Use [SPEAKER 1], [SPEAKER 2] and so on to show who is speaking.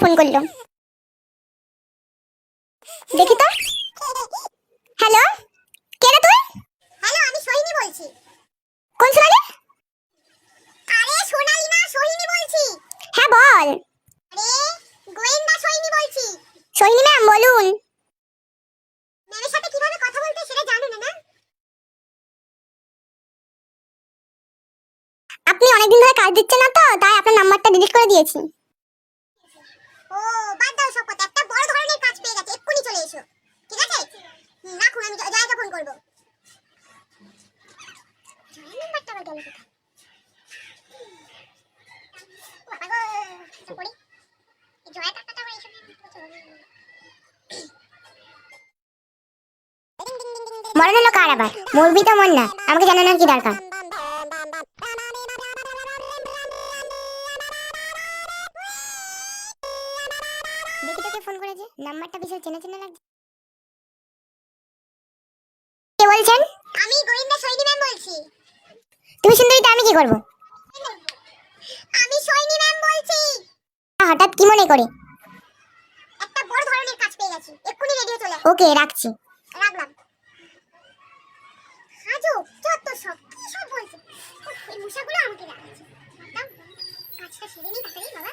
[SPEAKER 1] Phone করল। দেখি তো। হ্যালো কে রে তুই?
[SPEAKER 2] হ্যালো আমি সোহিনী বলছি।
[SPEAKER 1] কোন সোনালি?
[SPEAKER 2] আরে সোনালি না সোহিনী বলছি।
[SPEAKER 1] হ্যাঁ বল।
[SPEAKER 2] আরে গোয়েন্দা সোহিনী বলছি।
[SPEAKER 1] সোহিনী ম্যাম বলুন।
[SPEAKER 2] ম্যামের সাথে কীভাবে কথা বলতে সেটা জানো না না
[SPEAKER 1] আপনি অনেকদিন ধরে কাজ দিচ্ছেন না তো তাই আপনার নাম্বারটা ডিলিট করে দিয়েছি।
[SPEAKER 2] রাখুন, আমি জ- জয়াকে ফোন করব। এসব
[SPEAKER 1] মরণ হলো কার আবার? মরবি তো মর না। আমাকে জানানোর কি দরকার? দেখি তোকে ফোন করেছে। নাম্বারটা বিশাল চেনা চেনা লাগছে। বলছেন?
[SPEAKER 2] আমি গোয়েন্দা সোহিনী ম্যাম বলছি।
[SPEAKER 1] তুমি সুন্দরীটা আমি কি করব?
[SPEAKER 2] আমি সোহিনী ম্যাম বলছি।
[SPEAKER 1] হঠাৎ কি মনে করে?
[SPEAKER 2] একটা বড় ধরনের কাজ পেয়ে গেছি। এক্ষুনি রেডিও চলে।
[SPEAKER 1] ওকে রাখছি।
[SPEAKER 2] রাখলাম। হাজো যত সব কি সব বলছে? এই মশাগুলো আমাকে রাখছে কাজটা সেরে নিই তাড়াতাড়ি বাবা।